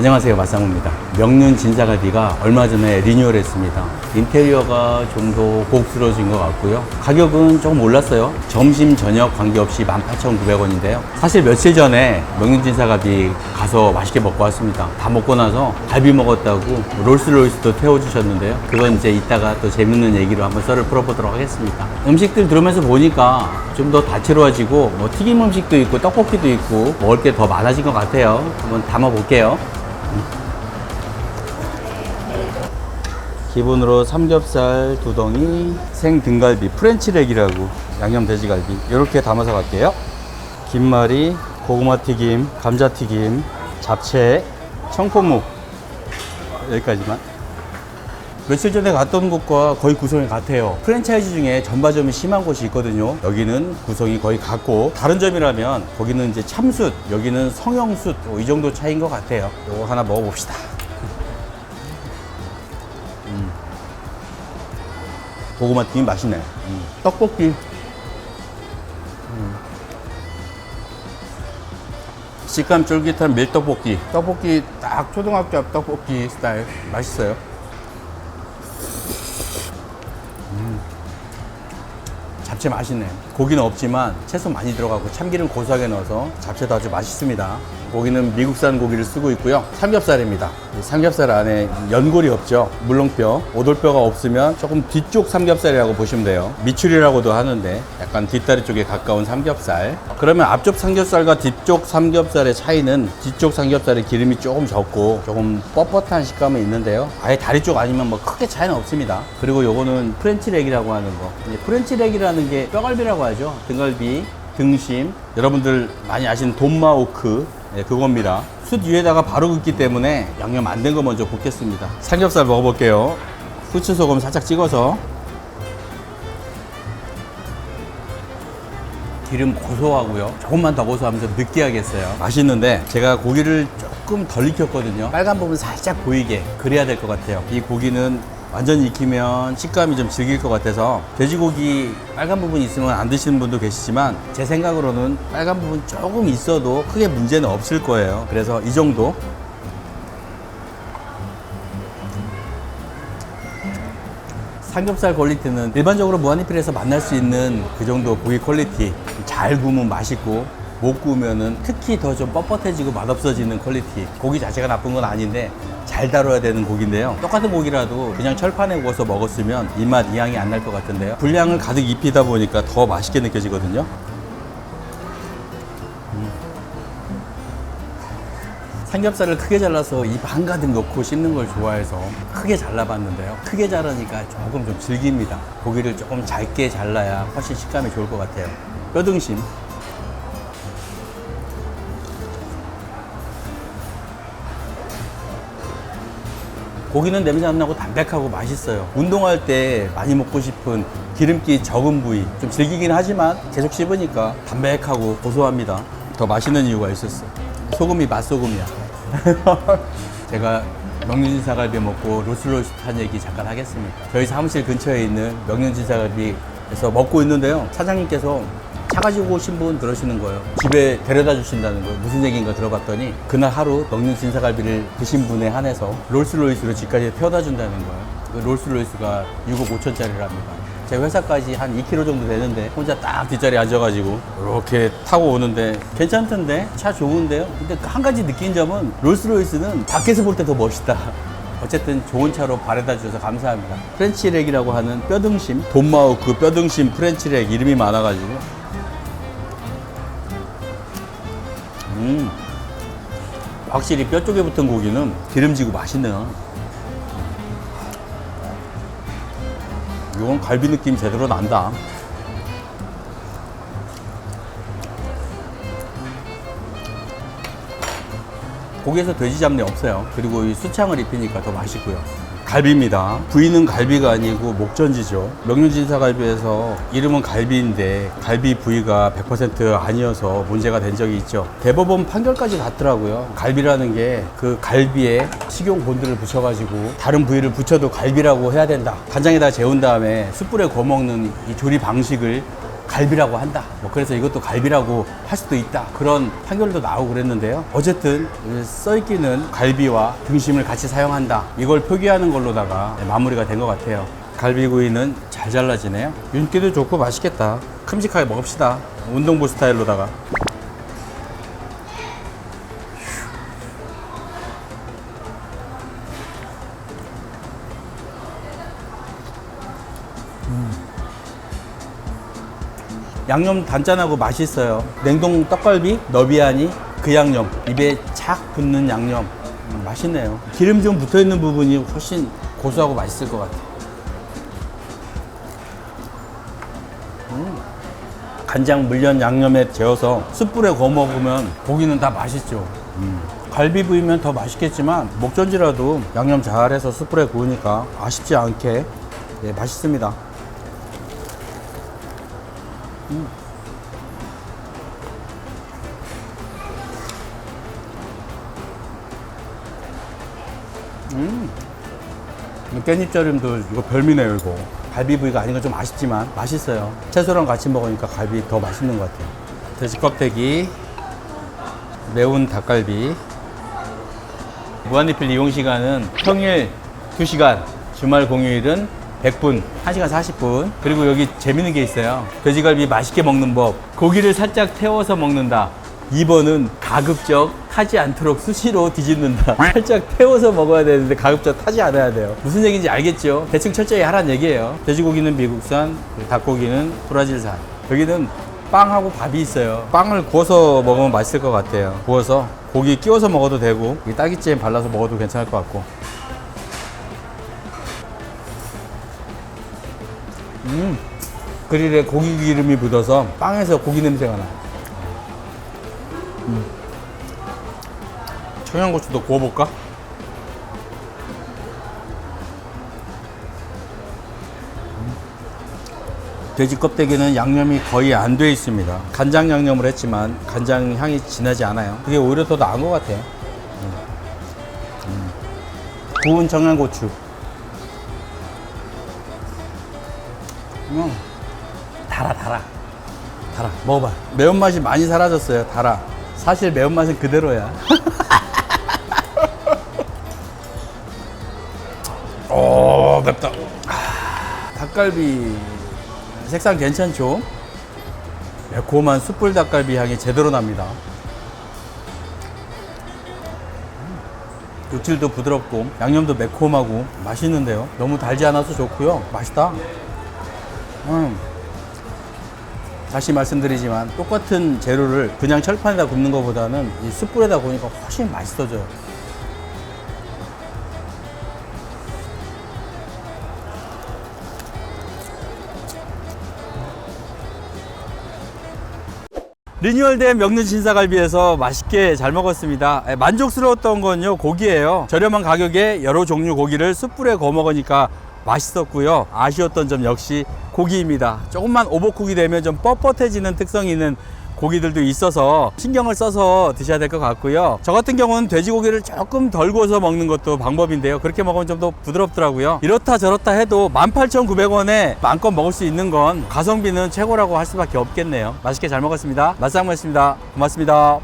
안녕하세요 마상우입니다. 명륜 진사갈비가 얼마 전에 리뉴얼 했습니다. 인테리어가 좀 더 고급스러워진 것 같고요. 가격은 조금 올랐어요. 점심 저녁 관계없이 18,900원인데요. 사실 며칠 전에 명륜 진사갈비 가서 맛있게 먹고 왔습니다. 다 먹고 나서 갈비 먹었다고 롤스로이스도 태워주셨는데요. 그건 이제 이따가 또 재밌는 얘기로 한번 썰을 풀어보도록 하겠습니다. 음식들 들으면서 보니까 좀 더 다채로워지고 뭐 튀김 음식도 있고 떡볶이도 있고 먹을 게 더 많아진 것 같아요. 한번 담아볼게요 기본으로 삼겹살 두 덩이, 생 등갈비, 프렌치렉이라고 양념 돼지갈비 이렇게 담아서 갈게요. 김말이, 고구마 튀김, 감자 튀김, 잡채, 청포묵 여기까지만. 며칠 전에 갔던 곳과 거의 구성이 같아요. 프랜차이즈 중에 전바점이 심한 곳이 있거든요. 여기는 구성이 거의 같고 다른 점이라면 거기는 이제 참숯, 여기는 성형숯 뭐 이 정도 차이인 것 같아요. 이거 하나 먹어봅시다. 고구마 튀김 맛있네. 음. 떡볶이. 음. 식감 쫄깃한 밀떡볶이. 떡볶이 딱 초등학교 앞 떡볶이 스타일. 맛있어요. 잡채 맛있네. 고기는 없지만 채소 많이 들어가고 참기름 고소하게 넣어서 잡채도 아주 맛있습니다. 고기는 미국산 고기를 쓰고 있고요. 삼겹살입니다. 이 삼겹살 안에 연골이 없죠. 물렁뼈, 오돌뼈가 없으면 조금 뒤쪽 삼겹살이라고 보시면 돼요. 미출이라고도 하는데 약간 뒷다리 쪽에 가까운 삼겹살. 그러면 앞쪽 삼겹살과 뒤쪽 삼겹살의 차이는 뒤쪽 삼겹살의 기름이 조금 적고 조금 뻣뻣한 식감은 있는데요. 아예 다리 쪽 아니면 뭐 크게 차이는 없습니다. 그리고 요거는 프렌치렉이라고 하는 거. 프렌치렉이라는 게 뼈갈비라고 하죠. 등갈비, 등심. 여러분들 많이 아시는 돈마호크. 네, 그겁니다. 숯 위에다가 바로 굽기 때문에 양념 안 된 거 먼저 볶겠습니다. 삼겹살 먹어볼게요. 후추 소금 살짝 찍어서 기름 고소하고요. 조금만 더 고소하면서 느끼하겠어요. 맛있는데 제가 고기를 조금 덜 익혔거든요. 빨간 부분 살짝 보이게 그래야 될 것 같아요. 이 고기는 완전히 익히면 식감이 좀 질길 것 같아서 돼지고기 빨간 부분 있으면 안 드시는 분도 계시지만 제 생각으로는 빨간 부분 조금 있어도 크게 문제는 없을 거예요. 그래서 이 정도. 삼겹살 퀄리티는 일반적으로 무한리필에서 만날 수 있는 그 정도 고기 퀄리티. 잘 구우면 맛있고 못 구우면은 특히 더 좀 뻣뻣해지고 맛없어지는 퀄리티 고기 자체가 나쁜 건 아닌데 잘 다뤄야 되는 고기인데요 똑같은 고기라도 그냥 철판에 구워서 먹었으면 이맛이 향이 안 날 것 같은데요 분량을 가득 입히다 보니까 더 맛있게 느껴지거든요 삼겹살을 크게 잘라서 입 한가득 넣고 씹는 걸 좋아해서 크게 잘라봤는데요. 크게 자르니까 조금 좀 질깁니다. 고기를 조금 잘게 잘라야 훨씬 식감이 좋을 것 같아요. 뼈등심. 고기는 냄새 안 나고 담백하고 맛있어요. 운동할 때 많이 먹고 싶은 기름기 적은 부위. 좀 질기긴 하지만 계속 씹으니까 담백하고 고소합니다. 더 맛있는 이유가 있었어. 소금이 맛소금이야. 제가 명륜진 사갈비 먹고 로스로스 탄 얘기 잠깐 하겠습니다. 저희 사무실 근처에 있는 명륜진 사갈비에서 먹고 있는데요. 사장님께서 차 가지고 오신 분 그러시는 거예요. 집에 데려다 주신다는 거예요. 무슨 얘기인가 들어봤더니 그날 하루 명륜진 사갈비를 드신 분에 한해서 롤스로이스로 집까지 태워다 준다는 거예요. 그 롤스로이스가 6억 5천짜리랍니다. 제 회사까지 한 2km 정도 되는데 혼자 딱 뒷자리에 앉아가지고 이렇게 타고 오는데 괜찮던데 차 좋은데요. 근데 한 가지 느낀 점은 롤스로이스는 밖에서 볼 때 더 멋있다. 어쨌든 좋은 차로 바래다 주셔서 감사합니다. 프렌치렉이라고 하는 뼈등심, 돈마우 그 뼈등심 프렌치렉 이름이 많아가지고 확실히 뼈 쪽에 붙은 고기는 기름지고 맛있네요. 이건 갈비 느낌 제대로 난다. 고기에서 돼지 잡내 없어요. 그리고 이 수창을 입히니까 더 맛있고요. 갈비입니다. 부위는 갈비가 아니고 목전지죠. 명륜진사갈비에서 이름은 갈비인데 갈비 부위가 100% 아니어서 문제가 된 적이 있죠. 대법원 판결까지 갔더라고요. 갈비라는 게 그 갈비에 식용 본드를 붙여가지고 다른 부위를 붙여도 갈비라고 해야 된다. 간장에다 재운 다음에 숯불에 구워 먹는 이 조리 방식을 갈비라고 한다. 뭐 그래서 이것도 갈비라고 할 수도 있다. 그런 판결도 나오고 그랬는데요. 어쨌든 써있기는 갈비와 등심을 같이 사용한다. 이걸 표기하는 걸로다가 마무리가 된 것 같아요. 갈비구이는 잘 잘라지네요. 윤기도 좋고 맛있겠다. 큼직하게 먹읍시다. 운동부 스타일로다가. 양념 단짠하고 맛있어요. 냉동 떡갈비, 너비아니, 그 양념. 입에 착 붙는 양념. 음, 맛있네요. 기름 좀 붙어 있는 부분이 훨씬 고소하고 맛있을 것 같아요. 음. 간장 물엿 양념에 재워서 숯불에 구워 먹으면 고기는 다 맛있죠. 음. 갈비 부위면 더 맛있겠지만 목전지라도 양념 잘해서 숯불에 구우니까 아쉽지 않게 예, 맛있습니다. 깻잎절임도 이거 별미네요 이거. 갈비 부위가 아닌 건 좀 아쉽지만 맛있어요. 채소랑 같이 먹으니까 갈비 더 맛있는 것 같아요. 돼지 껍데기 매운 닭갈비. 무한리필 이용 시간은 평일 2시간 주말 공휴일은 100분 1시간 40분 그리고 여기 재밌는 게 있어요 돼지갈비 맛있게 먹는 법 고기를 살짝 태워서 먹는다 2번은 가급적 타지 않도록 수시로 뒤집는다. 살짝 태워서 먹어야 되는데 가급적 타지 않아야 돼요. 무슨 얘기인지 알겠죠? 대충 철저히 하라는 얘기예요. 돼지고기는 미국산, 닭고기는 브라질산. 여기는 빵하고 밥이 있어요. 빵을 구워서 먹으면 맛있을 것 같아요. 구워서 고기 끼워서 먹어도 되고 이 딸기잼 발라서 먹어도 괜찮을 것 같고. 음, 그릴에 고기 기름이 묻어서 빵에서 고기 냄새가 나. 청양고추도 구워볼까? 돼지 껍데기는 양념이 거의 안 돼 있습니다. 간장 양념을 했지만 간장 향이 진하지 않아요. 그게 오히려 더 나은 것 같아요. 음. 음. 구운 청양고추. 음. 달아, 달아. 달아. 먹어봐. 매운맛이 많이 사라졌어요. 달아. 사실 매운맛은 그대로야. 오, 맵다. 아, 닭갈비 색상 괜찮죠? 매콤한 숯불 닭갈비 향이 제대로 납니다. 음, 육질도 부드럽고 양념도 매콤하고 맛있는데요. 너무 달지 않아서 좋고요. 맛있다. 음. 다시 말씀드리지만 똑같은 재료를 그냥 철판에다 굽는 것보다는 이 숯불에다 구우니까 훨씬 맛있어져요. 리뉴얼된 명륜 신사갈비에서 맛있게 잘 먹었습니다. 예, 만족스러웠던 건요 고기예요. 저렴한 가격에 여러 종류 고기를 숯불에 구워 먹으니까 맛있었고요. 아쉬웠던 점 역시 고기입니다. 조금만 오버쿡이 되면 좀 뻣뻣해지는 특성이 있는 고기들도 있어서 신경을 써서 드셔야 될 것 같고요. 저 같은 경우는 돼지고기를 조금 덜 구워서 먹는 것도 방법인데요. 그렇게 먹으면 좀 더 부드럽더라고요. 이렇다 저렇다 해도 18,900원에 마음껏 먹을 수 있는 건 가성비는 최고라고 할 수밖에 없겠네요. 맛있게 잘 먹었습니다. 맛상무였습니다. 고맙습니다.